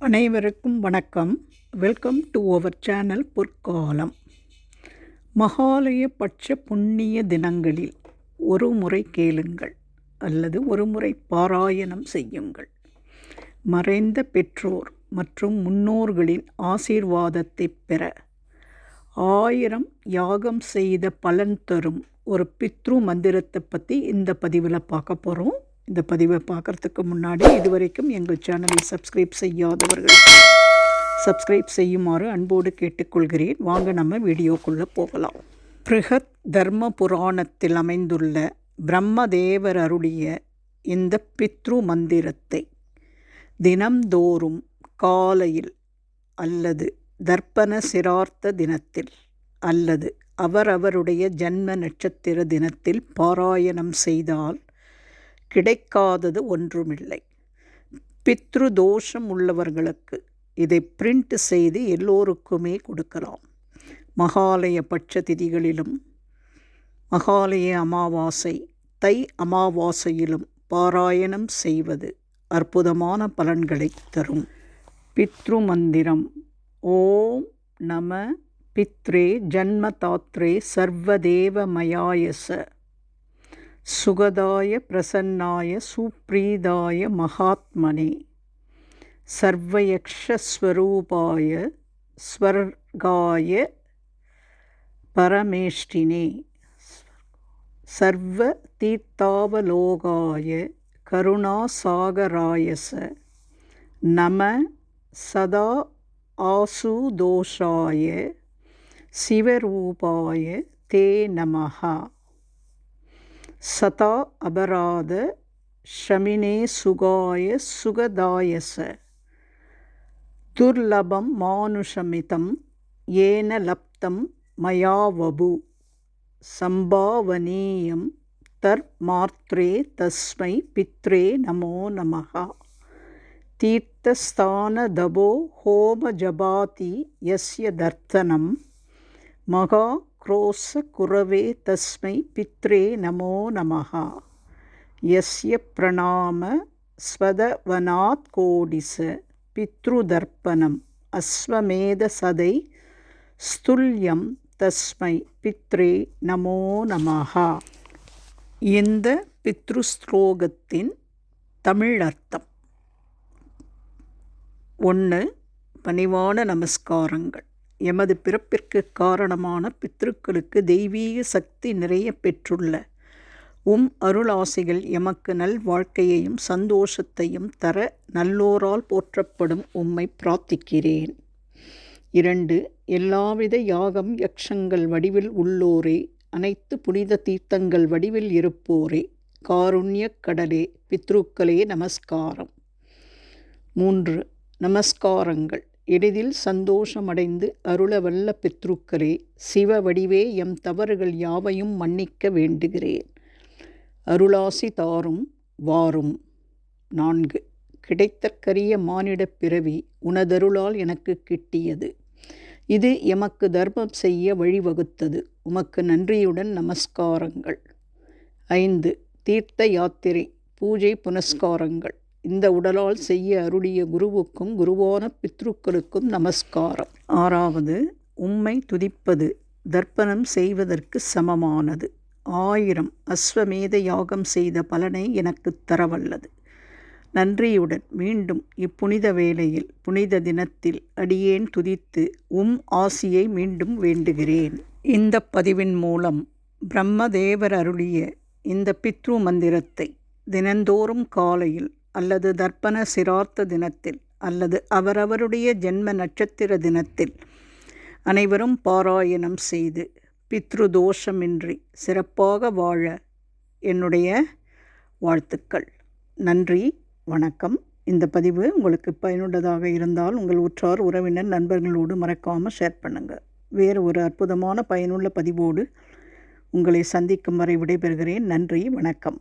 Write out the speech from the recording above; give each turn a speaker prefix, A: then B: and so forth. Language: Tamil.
A: அனைவருக்கும் வணக்கம். வெல்கம் டு அவர் சேனல் பொற்காலம். மகாலய பட்ச புண்ணிய தினங்களில் ஒரு முறை கேளுங்கள் அல்லது ஒரு முறை பாராயணம் செய்யுங்கள். மறைந்த பெற்றோர் மற்றும் முன்னோர்களின் ஆசீர்வாதத்தை பெற ஆயிரம் யாகம் செய்த பலன் தரும் ஒரு பித்ரு மந்திரத்தை பற்றி இந்த பதிவில் பார்க்க போகிறோம் இந்த பதிவை பார்க்குறதுக்கு முன்னாடி இதுவரைக்கும் எங்கள் சேனலை சப்ஸ்கிரைப் செய்யாதவர்கள் சப்ஸ்கிரைப் செய்யுமாறு அன்போடு கேட்டுக்கொள்கிறேன். வாங்க நம்ம வீடியோக்குள்ளே போகலாம். பிருகத் தர்ம புராணத்தில் அமைந்துள்ள பிரம்மதேவர் அருளிய இந்த பித்ரு மந்திரத்தை தினம்தோறும் காலையில் அல்லது தர்ப்பண சிரார்த்த தினத்தில் அல்லது அவரவருடைய ஜன்ம நட்சத்திர தினத்தில் பாராயணம் செய்தால் கிடைக்காதது ஒன்றுமில்லை. பித்ரு தோஷம் உள்ளவர்களுக்கு இதை பிரிண்ட் செய்து எல்லோருக்குமே கொடுக்கலாம். மகாலய பட்ச திதிகளிலும் மகாலய அமாவாசை தை அமாவாசையிலும் பாராயணம் செய்வது அற்புதமான பலன்களை தரும். பித்ரு மந்திரம் ஓம் நம பித்ரே ஜன்மதாத்ரே சர்வதேவமயாயச. சுகதாய பிரசன்னாய சுப்ரீதாய மகாத்மனே. சர்வயக்ஷஸ்வரூபாய ஸ்வர்காய பரமேஷ்டினே. சர்வ தீர்த்தாவலோகாய கருணாசாகராயச நம சதா ஆசுதோஷாய சிவரூபாய தே நமஹா. சதா அபராத ஷமினே சுகாய சுகதாயச. துர்லபம் மானுஷமிதம் ஏன லப்தம் மயாவபு. சம்பாவனீயம் தர்மாத்ரே தஸ்மை பித்ரே நமோ நமः தீர்த்தஸ்தானதபோ ஹோமஜபாதி யஸ்ய தர்த்தனம். மகா क्रोस कुरवे तस्मै पित्रे नमो नमः यस्य प्रणाम स्वदवनात् कोडिस पितृदर्पणम् अश्वमेधसदै ஸ்துல்யம் தஸ்மை பித்ரே நமோ நமஹா இந்த பித்ரு ஸ்லோகத்தின் தமிழ் அர்த்தம் ஒன்று பணிவான நமஸ்காரங்கள் எமது பிறப்பிற்கு காரணமான பித்ருக்களுக்கு தெய்வீக சக்தி நிறைய பெற்றுள்ள. உம் அருளாசிகள் எமக்கு நல் வாழ்க்கையையும் சந்தோஷத்தையும் தர நல்லோரால் போற்றப்படும் உம்மை பிரார்த்திக்கிறேன். இரண்டு எல்லாவித யாகம் யக்ஷங்கள் வடிவில் உள்ளோரே அனைத்து புனித தீர்த்தங்கள் வடிவில் இருப்போரே காருண்ய கடலே பித்ருக்களே நமஸ்காரம். மூன்று நமஸ்காரங்கள். எளிதில் சந்தோஷமடைந்து அருளவல்ல பித்ருக்களே சிவ வடிவே எம் தவறுகள் யாவையும் மன்னிக்க வேண்டுகிறேன். அருளாசி தாரும் வாரும். நான்கு. கிடைத்தற்கரிய மானிடப் பிறவி உனதருளால் எனக்கு கிட்டியது. இது எமக்கு தர்மம் செய்ய வழிவகுத்தது. உமக்கு நன்றியுடன் நமஸ்காரங்கள். ஐந்து. தீர்த்த யாத்திரை பூஜை புனஸ்காரங்கள். இந்த உடலால் செய்ய அருளிய குருவுக்கும் குருவான பித்ருக்களுக்கும் நமஸ்காரம். ஆறாவது உம்மை துதிப்பது தர்ப்பணம் செய்வதற்கு சமமானது. ஆயிரம் அஸ்வமேத யாகம் செய்த பலனை எனக்கு தரவல்லது. நன்றியுடன் மீண்டும் இப்புனித வேளையில் புனித தினத்தில் அடியேன் துதித்து உம் ஆசியை மீண்டும் வேண்டுகிறேன். இந்த பதிவின் மூலம் பிரம்மதேவர் அருளிய இந்த பித்ரு மந்திரத்தை தினந்தோறும் காலையில் அல்லது தர்ப்பண சிரார்த்த தினத்தில் அல்லது அவரவருடைய ஜென்ம நட்சத்திர தினத்தில் அனைவரும் பாராயணம் செய்து பித்ரு தோஷமின்றி சிறப்பாக வாழ என்னுடைய வாழ்த்துக்கள். நன்றி வணக்கம். இந்த பதிவு உங்களுக்கு பயனுள்ளதாக இருந்தால் உங்கள் உற்றார் உறவினர் நண்பர்களோடு மறக்காமல் ஷேர் பண்ணுங்கள் வேறு ஒரு அற்புதமான பயனுள்ள பதிவோடு உங்களை சந்திக்கும் வரை விடைபெறுகிறேன். நன்றி வணக்கம்.